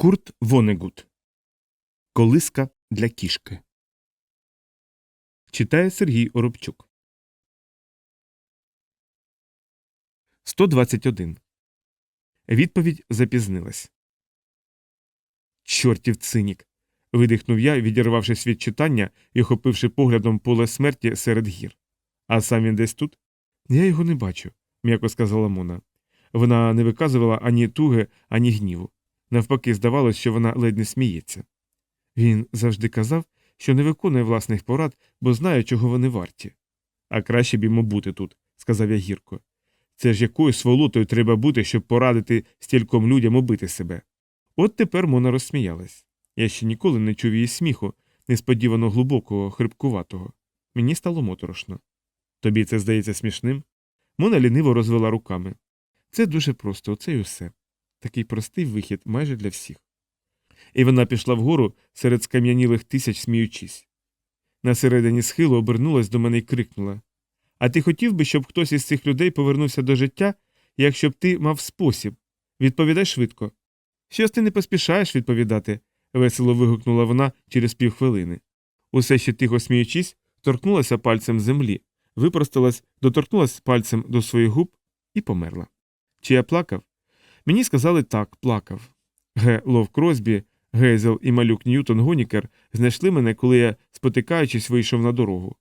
Курт Вонегут. Колиска для кішки. Читає Сергій Оробчук. 121. Відповідь запізнилась. Чортів цинік. видихнув я, відірвавшись від читання і охопивши поглядом поле смерті серед гір. А сам він десь тут? Я його не бачу, м'яко сказала Мона. Вона не виказувала ані туги, ані гніву. Навпаки, здавалось, що вона ледь не сміється. Він завжди казав, що не виконує власних порад, бо знає, чого вони варті. А краще б йому бути тут, сказав я гірко. Це ж якою сволотою треба бути, щоб порадити стільком людям убити себе. От тепер Мона розсміялась. Я ще ніколи не чув її сміху, несподівано глибокого, хрипкуватого. Мені стало моторошно. Тобі це здається смішним? Мона ліниво розвела руками. Це дуже просто, оце й усе. Такий простий вихід майже для всіх. І вона пішла вгору серед скам'янілих тисяч, сміючись. На середині схилу обернулась до мене і крикнула А ти хотів би, щоб хтось із цих людей повернувся до життя, якщо б ти мав спосіб? Відповідай швидко. Щось ти не поспішаєш відповідати, весело вигукнула вона через півхвилини. Усе ще тихо сміючись, торкнулася пальцем землі, випросталась, доторкнулась пальцем до своїх губ і померла. Чи я плакав? Мені сказали так, плакав. Г. Лов Кросбі, Гейзел і малюк Ньютон Гонікер знайшли мене, коли я, спотикаючись, вийшов на дорогу.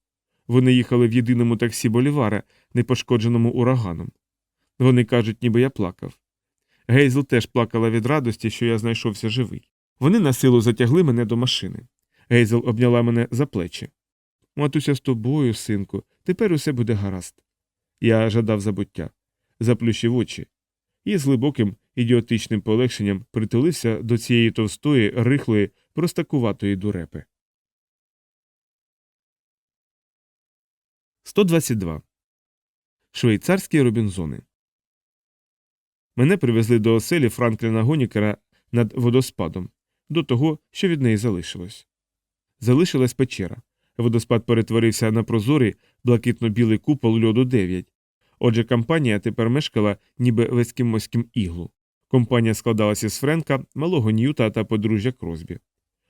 Вони їхали в єдиному таксі Болівара, непошкодженому ураганом. Вони кажуть, ніби я плакав. Гейзел теж плакала від радості, що я знайшовся живий. Вони на силу затягли мене до машини. Гейзел обняла мене за плечі. Матуся з тобою, синку, тепер усе буде гаразд. Я жадав забуття, заплющив очі і з глибоким ідіотичним полегшенням притулився до цієї товстої, рихлої, простакуватої дурепи. 122. Швейцарські Робінзони. Мене привезли до оселі Франкліна Гонікера над водоспадом, до того, що від неї залишилось. Залишилась печера. Водоспад перетворився на прозорий, блакитно-білий купол льоду 9. Отже, компанія тепер мешкала ніби в ескімоськім іглу. Компанія складалася з Френка, малого Ньюта та подружжя Кросбі.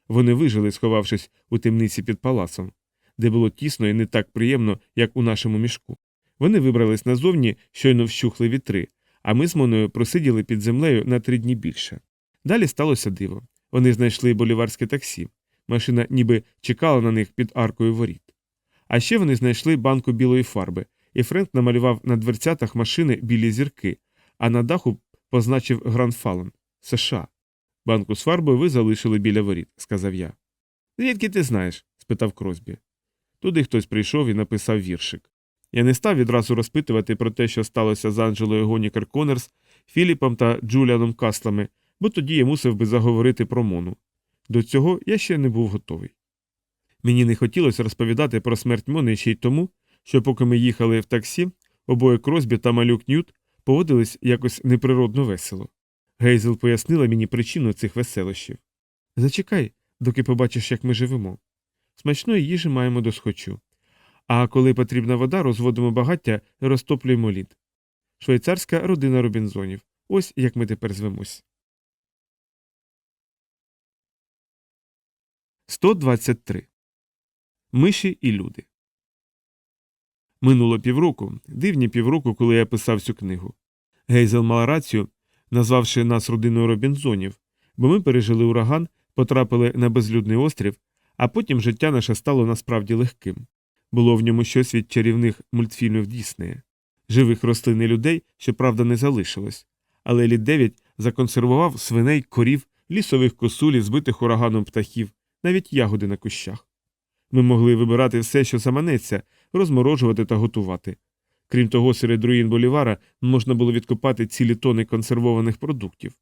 Вони вижили, сховавшись у темниці під палацом, де було тісно і не так приємно, як у нашому мішку. Вони вибрались назовні, щойно вщухли вітри, а ми з Моною просиділи під землею на три дні більше. Далі сталося диво. Вони знайшли боліварське таксі. Машина ніби чекала на них під аркою воріт. А ще вони знайшли банку білої фарби, і Френк намалював на дверцятах машини білі зірки, а на даху позначив Гранфален США. Банку з фарбою ви залишили біля воріт, сказав я. Звідки ти знаєш? спитав Кросбі. Туди хтось прийшов і написав віршик. Я не став відразу розпитувати про те, що сталося з Анджелою Гонікер Конерс, Філіпом та Джуліаном Каслами, бо тоді я мусив би заговорити про Мону. До цього я ще не був готовий. Мені не хотілося розповідати про смерть Мони ще й тому, що поки ми їхали в таксі, обоє Кросбі та малюк Ньют поводились якось неприродно весело. Гейзел пояснила мені причину цих веселощів. Зачекай, доки побачиш, як ми живемо. Смачної їжі маємо до схочу. А коли потрібна вода, розводимо багаття і розтоплюємо лід. Швейцарська родина Робінзонів. Ось як ми тепер звемось. 123. Миші і люди. Минуло півроку, дивні півроку, коли я писав цю книгу. Гейзел мала рацію, назвавши нас родиною Робінзонів, бо ми пережили ураган, потрапили на безлюдний острів, а потім життя наше стало насправді легким. Було в ньому щось від чарівних мультфільмів Діснея. Живих рослин і людей, щоправда, не залишилось, але літ 9 законсервував свиней, корів, лісових косулів, збитих ураганом птахів, навіть ягоди на кущах. Ми могли вибирати все, що заманеться, розморожувати та готувати. Крім того, серед руїн Болівара можна було відкопати цілі тони консервованих продуктів,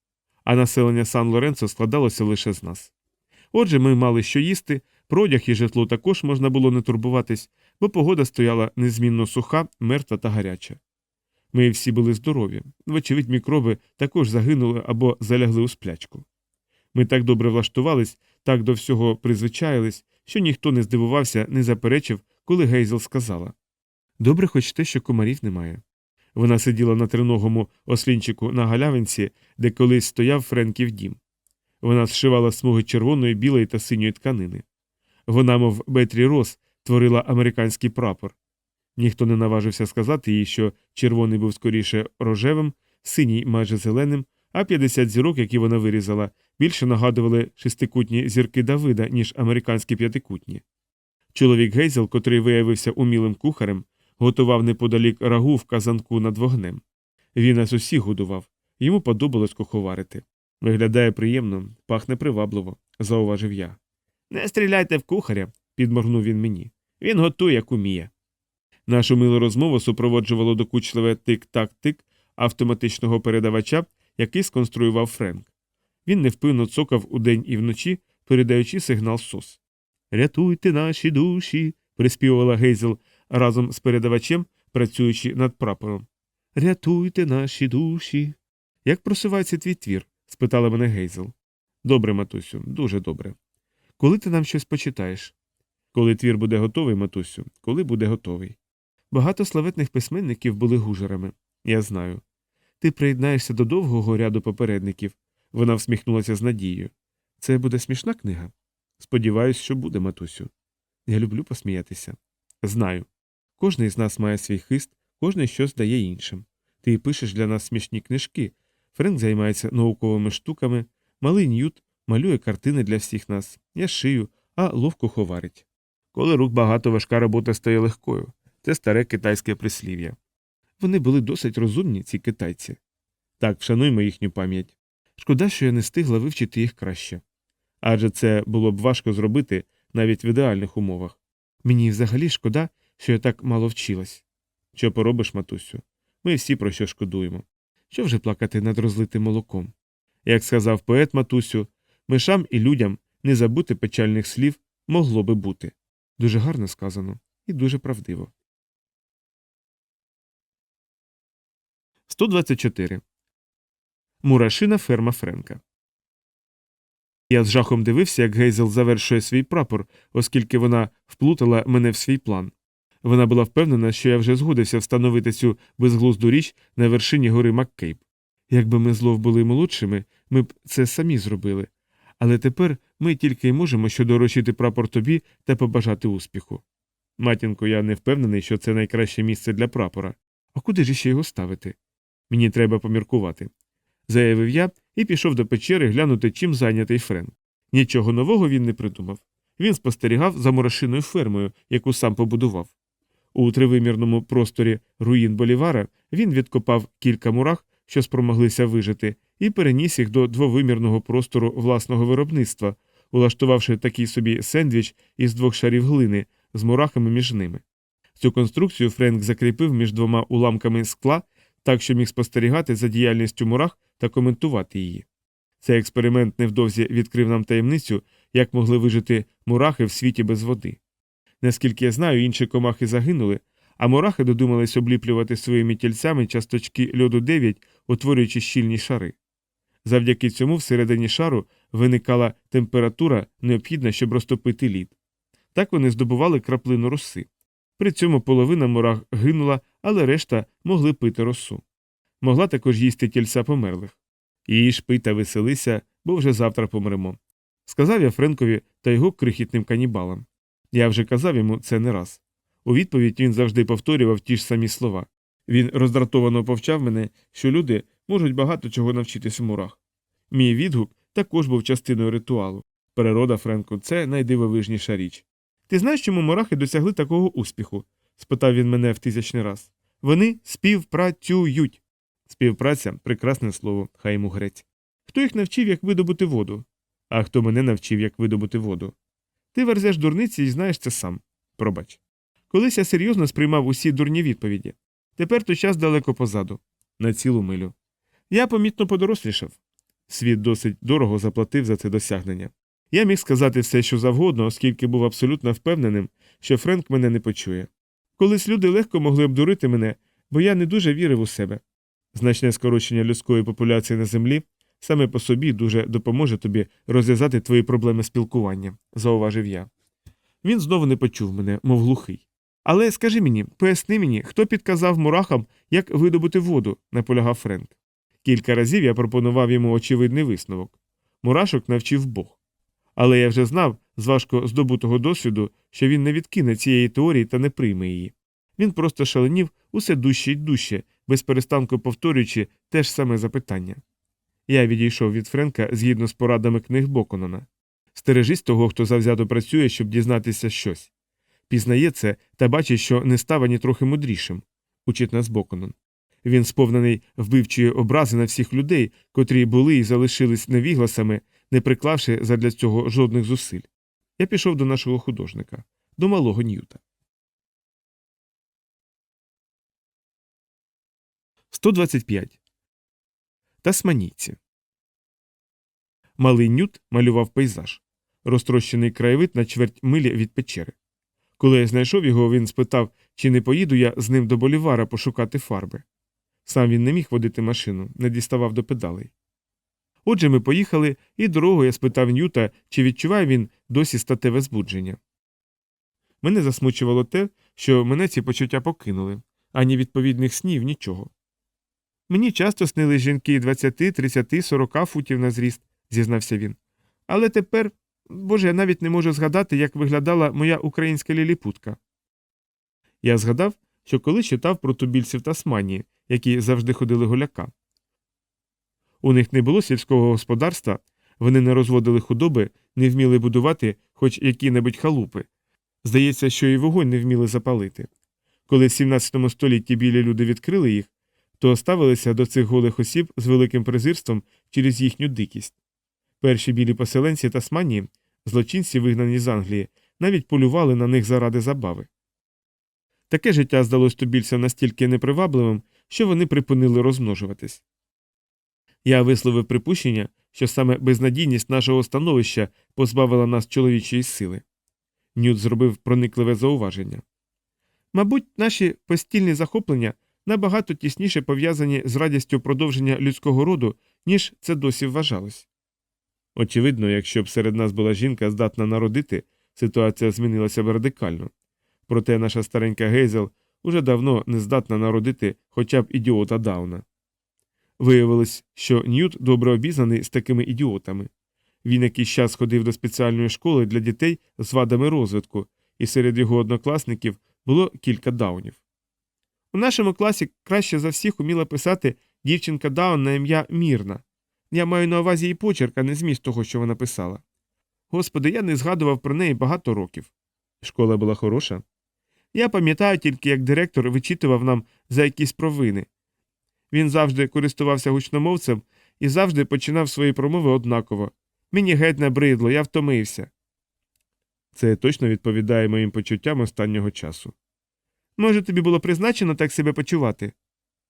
а населення Сан Лоренцо складалося лише з нас. Отже, ми мали що їсти, про одяг і житло також можна було не турбуватись, бо погода стояла незмінно суха, мертва та гаряча. Ми всі були здорові, вочевидь, мікроби також загинули або залягли у сплячку. Ми так добре влаштувались, так до всього призвичаїлись, що ніхто не здивувався, не заперечив, коли Гейзел сказала Добре, хоч те, що комарів немає. Вона сиділа на триногому ослінчику на галявинці, де колись стояв Френків дім. Вона зшивала смуги червоної, білої та синьої тканини. Вона, мов Бетрі Рос, творила американський прапор. Ніхто не наважився сказати їй, що червоний був скоріше рожевим, синій майже зеленим, а 50 зірок, які вона вирізала, більше нагадували шестикутні зірки Давида, ніж американські п'ятикутні. Чоловік Гейзел, котрий виявився умілим кухарем, готував неподалік рагу в казанку над вогнем. Він нас усіх годував, йому подобалось куховарити. Виглядає приємно, пахне привабливо, зауважив я. Не стріляйте в кухаря, підморгнув він мені. Він готує, як уміє. Нашу милу розмову супроводжувало докучливе тик-так-тик автоматичного передавача, який сконструював Френк. Він невпинно цокав удень і вночі, передаючи сигнал СОС. Рятуйте наші душі, приспівувала Гейзел разом з передавачем, працюючи над прапором. Рятуйте наші душі. Як просувається твій твір? спитала мене Гейзел. Добре, матусю, дуже добре. Коли ти нам щось почитаєш? Коли твір буде готовий, матусю, коли буде готовий. Багато славетних письменників були гужерами, я знаю. Ти приєднаєшся до довгого ряду попередників. Вона всміхнулася з надією. Це буде смішна книга? Сподіваюсь, що буде, матусю. Я люблю посміятися. Знаю. Кожний з нас має свій хист, кожний щось дає іншим. Ти пишеш для нас смішні книжки. Френк займається науковими штуками, малий Ньют малює картини для всіх нас. Я шию, а ловко ховарить. Коли рук багато важка робота стає легкою. Це старе китайське прислів'я. Вони були досить розумні, ці китайці. Так, вшануймо їхню пам'ять. Шкода, що я не встигла вивчити їх краще. Адже це було б важко зробити навіть в ідеальних умовах. Мені взагалі шкода, що я так мало вчилась. Що поробиш, матусю? Ми всі про що шкодуємо. Що вже плакати над розлитим молоком? Як сказав поет матусю, мишам і людям не забути печальних слів могло би бути. Дуже гарно сказано і дуже правдиво. 124. Мурашина ферма Френка. Я з жахом дивився, як Гейзел завершує свій прапор, оскільки вона вплутала мене в свій план. Вона була впевнена, що я вже згодився встановити цю безглузду річ на вершині гори Маккейп. Якби ми злов були молодшими, ми б це самі зробили. Але тепер ми тільки й можемо що доручити прапор тобі та побажати успіху. Матінко, я не впевнений, що це найкраще місце для прапора. А куди ж ще його ставити? Мені треба поміркувати. Заявив я і пішов до печери глянути, чим зайнятий Френк. Нічого нового він не придумав. Він спостерігав за мурашиною фермою, яку сам побудував. У тривимірному просторі руїн Болівара він відкопав кілька мурах, що спромоглися вижити, і переніс їх до двовимірного простору власного виробництва, улаштувавши такий собі сендвіч із двох шарів глини з мурахами між ними. Цю конструкцію Френк закріпив між двома уламками скла, так що міг спостерігати за діяльністю мурах та коментувати її. Цей експеримент невдовзі відкрив нам таємницю, як могли вижити мурахи в світі без води. Наскільки я знаю, інші комахи загинули, а мурахи додумались обліплювати своїми тільцями часточки льоду 9, утворюючи щільні шари. Завдяки цьому всередині шару виникала температура, необхідна, щоб розтопити лід. Так вони здобували краплину роси. При цьому половина мурах гинула, але решта могли пити росу. Могла також їсти тільця померлих. Її ж пий та веселися, бо вже завтра помремо. Сказав я Френкові та його крихітним канібалам. Я вже казав йому це не раз. У відповідь він завжди повторював ті ж самі слова. Він роздратовано повчав мене, що люди можуть багато чого навчитись у мурах. Мій відгук також був частиною ритуалу. Природа, Френку, це найдивовижніша річ. Ти знаєш, чому мурахи досягли такого успіху? Спитав він мене в тисячний раз. Вони співпрацюють. Співпраця прекрасне слово, хай йому грець. Хто їх навчив, як видобути воду? А хто мене навчив, як видобути воду? Ти верзеш дурниці і знаєш це сам. Пробач. Колись я серйозно сприймав усі дурні відповіді. Тепер той час далеко позаду, на цілу милю. Я помітно подорослішав. Світ досить дорого заплатив за це досягнення. Я міг сказати все, що завгодно, оскільки був абсолютно впевненим, що Френк мене не почує. Колись люди легко могли обдурити мене, бо я не дуже вірив у себе. Значне скорочення людської популяції на землі саме по собі дуже допоможе тобі розв'язати твої проблеми спілкування, зауважив я. Він знову не почув мене, мов глухий. Але скажи мені, поясни мені, хто підказав мурахам, як видобути воду, наполягав Френк. Кілька разів я пропонував йому очевидний висновок. мурашок навчив Бог. Але я вже знав з важко здобутого досвіду, що він не відкине цієї теорії та не прийме її. Він просто шаленів усе дужче й дужче, без перестанку повторюючи те ж саме запитання. Я відійшов від Френка згідно з порадами книг Боконона. Стережись того, хто завзято працює, щоб дізнатися щось. Пізнає це та бачить, що не став ані трохи мудрішим, учить нас Боконон. Він сповнений вбивчої образи на всіх людей, котрі були і залишились невігласами, не приклавши задля цього жодних зусиль. Я пішов до нашого художника, до малого Ньюта. 125. Тасманійці. Малий Нют малював пейзаж, розтрощений краєвид на чверть милі від печери. Коли я знайшов його, він спитав, чи не поїду я з ним до болівара пошукати фарби. Сам він не міг водити машину, не діставав до педалей. Отже, ми поїхали, і дорогою я спитав Ньюта, чи відчуває він досі статеве збудження. Мене засмучувало те, що мене ці почуття покинули, ані відповідних снів, нічого. Мені часто снили жінки 20, 30, 40 футів на зріст, зізнався він. Але тепер, боже, я навіть не можу згадати, як виглядала моя українська ліліпутка. Я згадав, що коли читав про тубільців Тасманії, які завжди ходили гуляка. У них не було сільського господарства, вони не розводили худоби, не вміли будувати хоч які-небудь халупи. Здається, що і вогонь не вміли запалити. Коли в 17 столітті білі люди відкрили їх, то ставилися до цих голих осіб з великим презирством через їхню дикість. Перші білі поселенці Тасманії, злочинці, вигнані з Англії, навіть полювали на них заради забави. Таке життя здалось тубільцям настільки непривабливим, що вони припинили розмножуватись. Я висловив припущення, що саме безнадійність нашого становища позбавила нас чоловічої сили. Нют зробив проникливе зауваження. Мабуть, наші постільні захоплення набагато тісніше пов'язані з радістю продовження людського роду, ніж це досі вважалось. Очевидно, якщо б серед нас була жінка здатна народити, ситуація змінилася б радикально. Проте наша старенька Гейзел уже давно не здатна народити хоча б ідіота Дауна. Виявилось, що Ньют добре обізнаний з такими ідіотами. Він якийсь час ходив до спеціальної школи для дітей з вадами розвитку, і серед його однокласників було кілька даунів. У нашому класі краще за всіх уміла писати дівчинка Даун на ім'я Мірна. Я маю на увазі її почерк, а не зміст того, що вона писала. Господи, я не згадував про неї багато років. Школа була хороша. Я пам'ятаю тільки, як директор вичитував нам за якісь провини. Він завжди користувався гучномовцем і завжди починав свої промови однаково. Мені геть набридло, я втомився. Це точно відповідає моїм почуттям останнього часу. Може, тобі було призначено так себе почувати?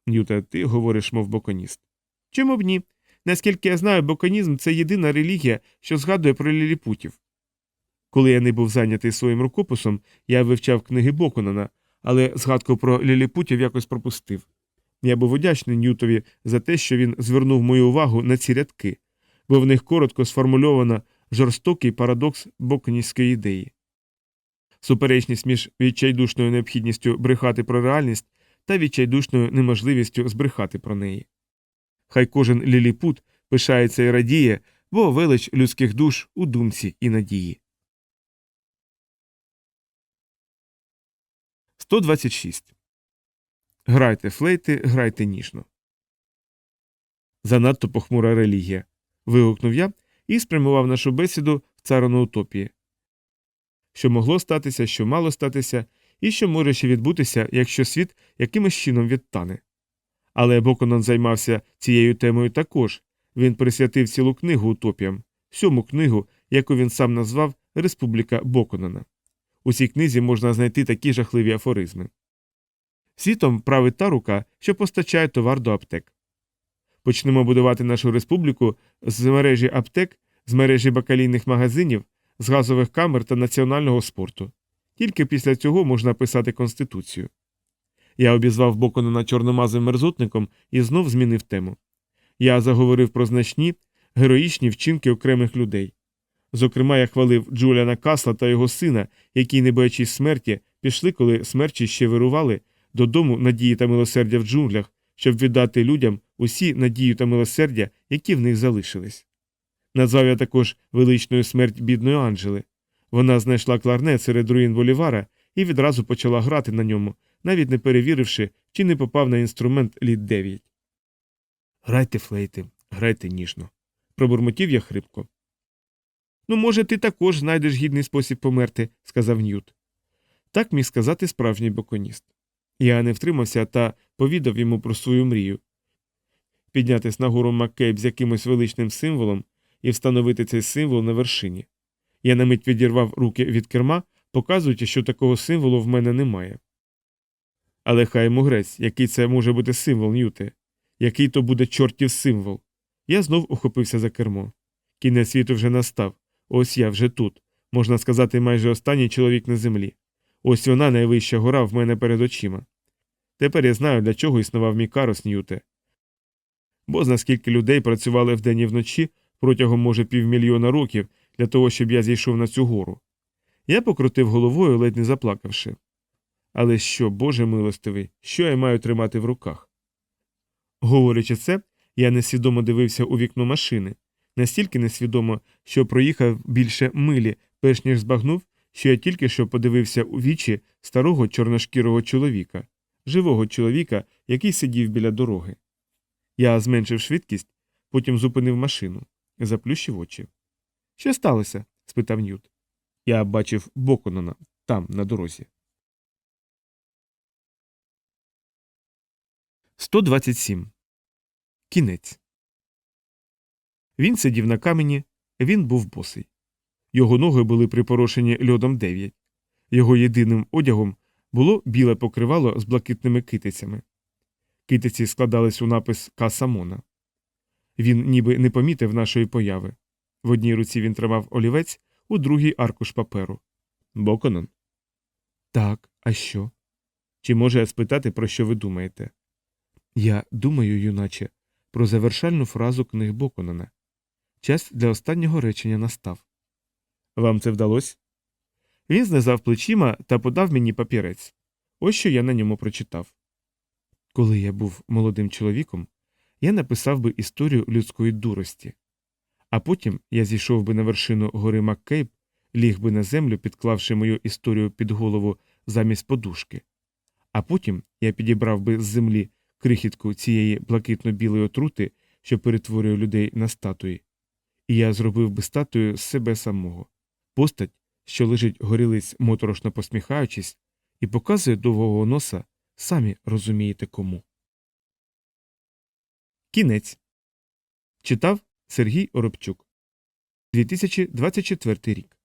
Нюта, ти говориш, мов боконіст. Чому б ні? Наскільки я знаю, боконізм це єдина релігія, що згадує про ліліпутів. Коли я не був зайнятий своїм рукописом, я вивчав книги Боконана, але згадку про ліліпутів якось пропустив. Я був вдячний Ньютові за те, що він звернув мою увагу на ці рядки, бо в них коротко сформульовано жорстокий парадокс боконівської ідеї. Суперечність між відчайдушною необхідністю брехати про реальність та відчайдушною неможливістю збрехати про неї. Хай кожен ліліпут пишається і радіє, бо велич людських душ у думці і надії. 126. Грайте флейти, грайте ніжно. Занадто похмура релігія. вигукнув я і спрямував нашу бесіду в царину утопії. Що могло статися, що мало статися, і що може ще відбутися, якщо світ якимось чином відтане. Але Боконон займався цією темою також він присвятив цілу книгу утопіям, сьому книгу, яку він сам назвав Республіка Боконона. У цій книзі можна знайти такі жахливі афоризми. Світом править та рука, що постачає товар до аптек. Почнемо будувати нашу республіку з мережі аптек, з мережі бакалійних магазинів, з газових камер та національного спорту. Тільки після цього можна писати Конституцію. Я обізвав Боконона чорномазим мерзотником і знов змінив тему. Я заговорив про значні, героїчні вчинки окремих людей. Зокрема, я хвалив Джуліана Касла та його сина, які, не боячись смерті, пішли, коли смерчі ще вирували, додому надії та милосердя в джунглях, щоб віддати людям усі надію та милосердя, які в них залишились. Назвав я також величною смерть бідної Анжели. Вона знайшла кларнет серед руїн Болівара і відразу почала грати на ньому, навіть не перевіривши, чи не попав на інструмент літ 9. Грайте, флейти, грайте ніжно. Пробурмотів я хрипко. Ну, може, ти також знайдеш гідний спосіб померти, сказав Ньют. Так міг сказати справжній боконіст. Я не втримався та повідав йому про свою мрію піднятись на гору Маккейб з якимось величним символом і встановити цей символ на вершині. Я на мить відірвав руки від керма, показуючи, що такого символу в мене немає. Але хай йому грець, який це може бути символ, Ньюте, який то буде чортів символ. Я знов ухопився за кермо. Кінець світу вже настав. Ось я вже тут. Можна сказати, майже останній чоловік на землі. Ось вона найвища гора в мене перед очима. Тепер я знаю, для чого існував мій карос Ньюте. Бо зна скільки людей працювали вдень і вночі протягом, може, півмільйона років для того, щоб я зійшов на цю гору. Я покрутив головою, ледь не заплакавши. Але що, Боже милостивий, що я маю тримати в руках? Говорячи це, я несвідомо дивився у вікно машини, настільки несвідомо, що проїхав більше милі, перш ніж збагнув, що я тільки що подивився у вічі старого чорношкірого чоловіка, живого чоловіка, який сидів біля дороги. Я зменшив швидкість, потім зупинив машину, заплющив очі. Що сталося? спитав Ньют. Я бачив Боконона там, на дорозі. 127. Кінець. Він сидів на камені, він був босий. Його ноги були припорошені льодом 9. Його єдиним одягом було біле покривало з блакитними китицями. Китиці складались у напис Касамона. Він ніби не помітив нашої появи. В одній руці він тримав олівець, у другій аркуш паперу. Боконон. Так, а що? Чи може я спитати, про що ви думаєте? Я думаю, юначе, про завершальну фразу книг Боконона. Час для останнього речення настав. Вам це вдалося? Він знизав плечима та подав мені папірець. Ось що я на ньому прочитав. Коли я був молодим чоловіком, я написав би історію людської дурості, а потім я зійшов би на вершину гори Маккейб, ліг би на землю, підклавши мою історію під голову замість подушки, а потім я підібрав би з землі крихітку цієї блакитно-білої отрути, що перетворює людей на статуї, і я зробив би статую з себе самого, постать, що лежить горілиць, моторошно посміхаючись, і показує довгого носа. Самі розумієте кому. Кінець читав Сергій Оробчук 2024 рік.